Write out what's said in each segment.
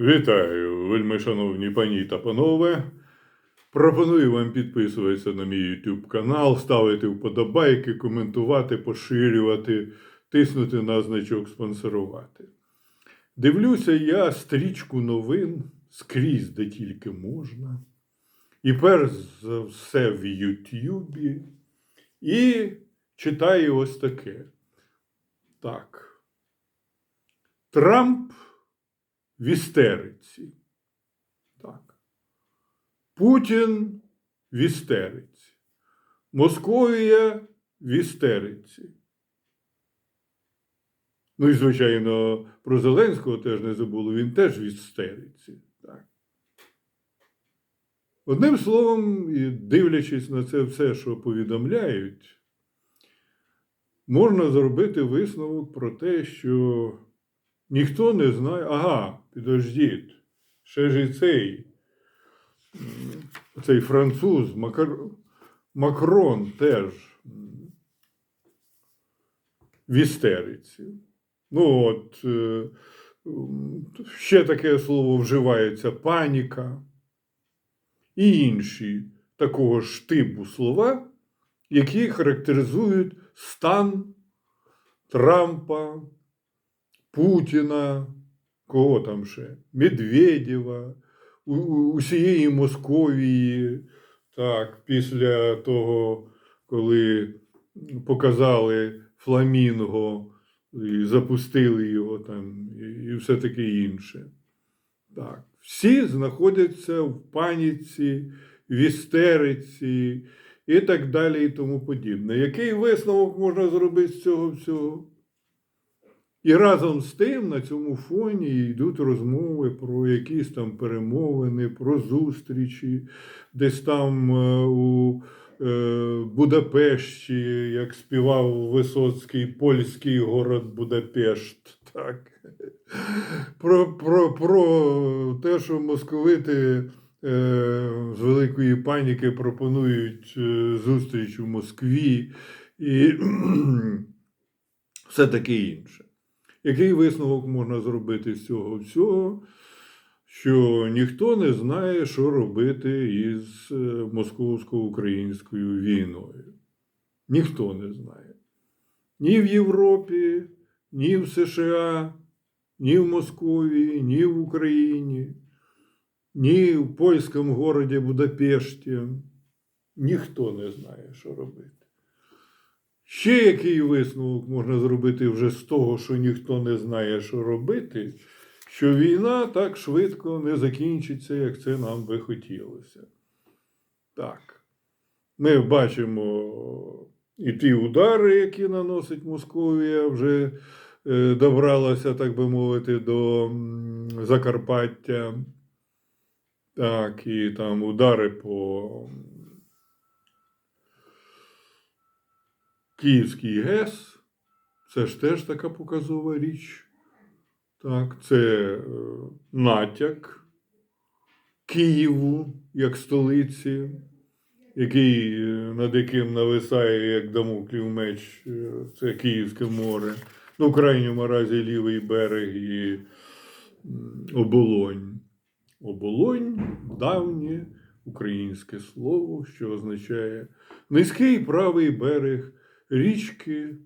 Вітаю, вельми шановні пані та панове. Пропоную вам підписуватися на мій YouTube канал, ставити вподобайки, коментувати, поширювати, тиснути на значок спонсорувати. Дивлюся я стрічку новин скрізь, де тільки можна. І перш за все в Ютубі. І читаю ось таке. Так. Трамп в істериці. Так. Путін в істериці. Московія в істериці. Ну і, звичайно, про Зеленського теж не забули, він теж в істериці. Так. Одним словом, дивлячись на це все, що повідомляють, можна зробити висновок про те, що ніхто не знає. Ага, підождіть, ще ж і цей, цей француз Макар... Макрон теж в істериці. Ну, от, е, ще таке слово вживається паніка і інші такого ж типу слова, які характеризують стан Трампа, Путіна, кого там ще, Медведєва, усієї Московії, так, після того, коли показали Фламінго і запустили його там, і все таке інше. Так. Всі знаходяться в паніці, в істериці і так далі, і тому подібне. Який висновок можна зробити з цього всього? І разом з тим на цьому фоні йдуть розмови про якісь там перемовини, про зустрічі, десь там е, у е, Будапешті, як співав Висоцький, польський город Будапешт. Так. Про, про, про те, що московити е, з великої паніки пропонують зустріч у Москві і все таке інше. Який висновок можна зробити з цього всього? Що ніхто не знає, що робити із е, московсько-українською війною. Ніхто не знає. Ні в Європі, ні в США, ні в Московії, ні в Україні, ні в польському городі Будапешті. Ніхто не знає, що робити. Ще який висновок можна зробити вже з того, що ніхто не знає, що робити, що війна так швидко не закінчиться, як це нам би хотілося. Так. Ми бачимо і ті удари, які наносить Московія, вже е, добралася, так би мовити, до Закарпаття. Так, і там удари по Київський ГЕС, це ж теж така показова річ. Так, це е, натяк Києву як столиці, який, е, над яким нависає як дамоклів меч, е, це Київське море. Ну, в крайньому разі лівий берег і оболонь. Оболонь давнє українське слово, що означає низький правий берег річки,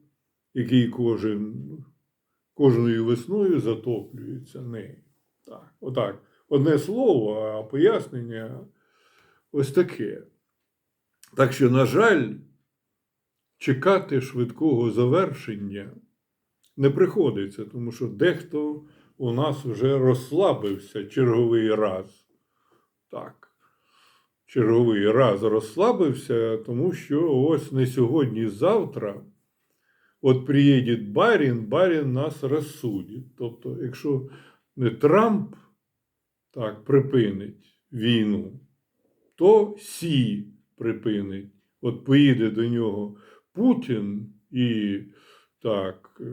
який кожен, кожною весною затоплюється нею. Так, отак. Одне слово, а пояснення ось таке. Так що, на жаль, чекати швидкого завершення не приходиться, тому що дехто у нас вже розслабився черговий раз. Так. Черговий раз розслабився, тому що ось не сьогодні, завтра. От приїде Барін, Барін нас розсудить. Тобто, якщо не Трамп так припинить війну, то Сі припинить. От поїде до нього Путін і так. е,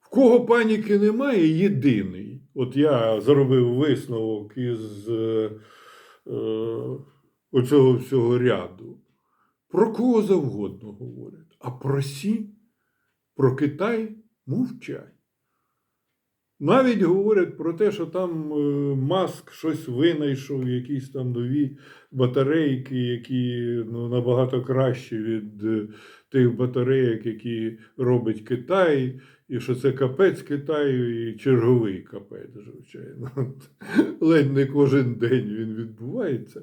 В кого паніки немає, єдиний. От я зробив висновок із е, оцього всього ряду. Про кого завгодно говорять. А про Сі, про Китай мовчать. Навіть говорять про те, що там е, Маск щось винайшов, якісь там нові батарейки, які ну, набагато кращі від е, тих батарейок, які робить Китай, і що це капець Китаю і черговий капець, звичайно. Ледь не кожен день він відбувається.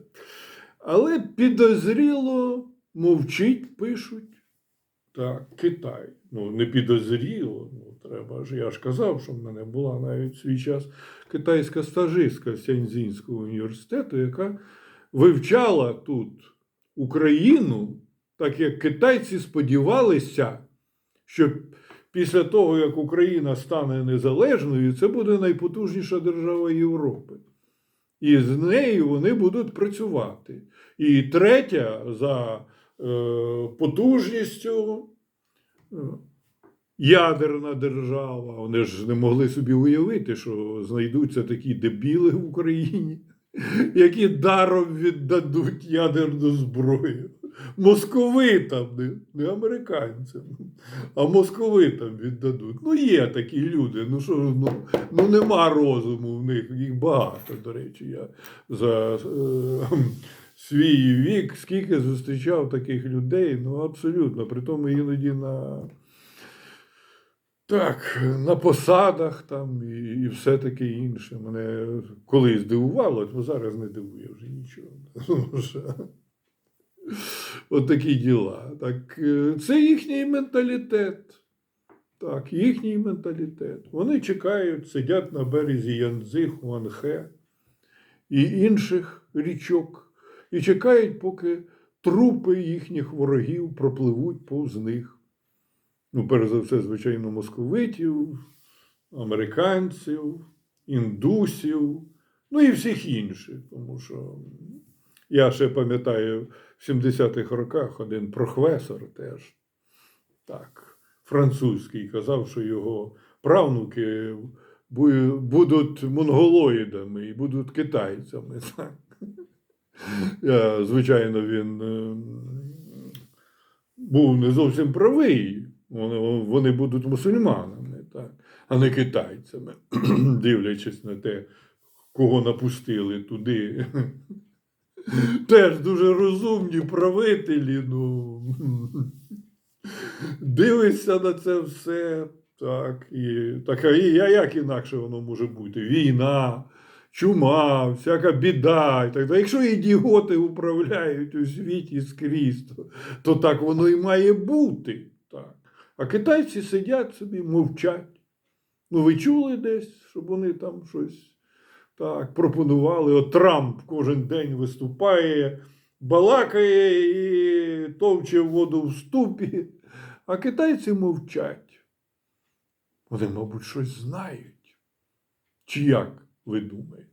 Але підозріло мовчить, пишуть. Так, Китай. Ну, не підозріло. Треба ж. Я ж казав, що в мене була навіть в свій час китайська стажистка з Сяньцзінського університету, яка вивчала тут Україну, так як китайці сподівалися, що після того, як Україна стане незалежною, це буде найпотужніша держава Європи. І з нею вони будуть працювати. І третя за е, потужністю е, ядерна держава. Вони ж не могли собі уявити, що знайдуться такі дебіли в Україні, які даром віддадуть ядерну зброю. Московитам, не, американцям, а московитам віддадуть. Ну, є такі люди. Ну що ж, ну, ну нема розуму в них, їх багато, до речі. Я за е, свій вік скільки зустрічав таких людей, ну абсолютно. Притому іноді на. Так, на посадах там і, і все таке інше. Мене колись дивувало, то зараз не дивує вже нічого. От такі діла. Так, е, це їхній менталітет. Так, їхній менталітет. Вони чекають, сидять на березі Янцзи, Хуанхе і інших річок, і чекають, поки трупи їхніх ворогів пропливуть повз них. Ну, перш за все, звичайно, московитів, американців, індусів, ну і всіх інших. Тому що я ще пам'ятаю, в 70-х роках один професор теж так, французький казав, що його правнуки будуть монголоїдами і будуть китайцями. Так. Я, Звичайно, він е, був не зовсім правий. Вони, вони будуть мусульманами, так, а не китайцями, дивлячись на те, кого напустили туди. Теж дуже розумні правителі. Ну, дивишся на це все. Так, і, так, а як інакше воно може бути? Війна, чума, всяка біда. І так далі. Якщо ідіоти управляють у світі скрізь, то, то так воно і має бути. А китайці сидять собі, мовчать. Ну, ви чули десь, щоб вони там щось так пропонували? От Трамп кожен день виступає, балакає і товче воду в ступі, а китайці мовчать. Вони, мабуть, щось знають. Чи як ви думаєте?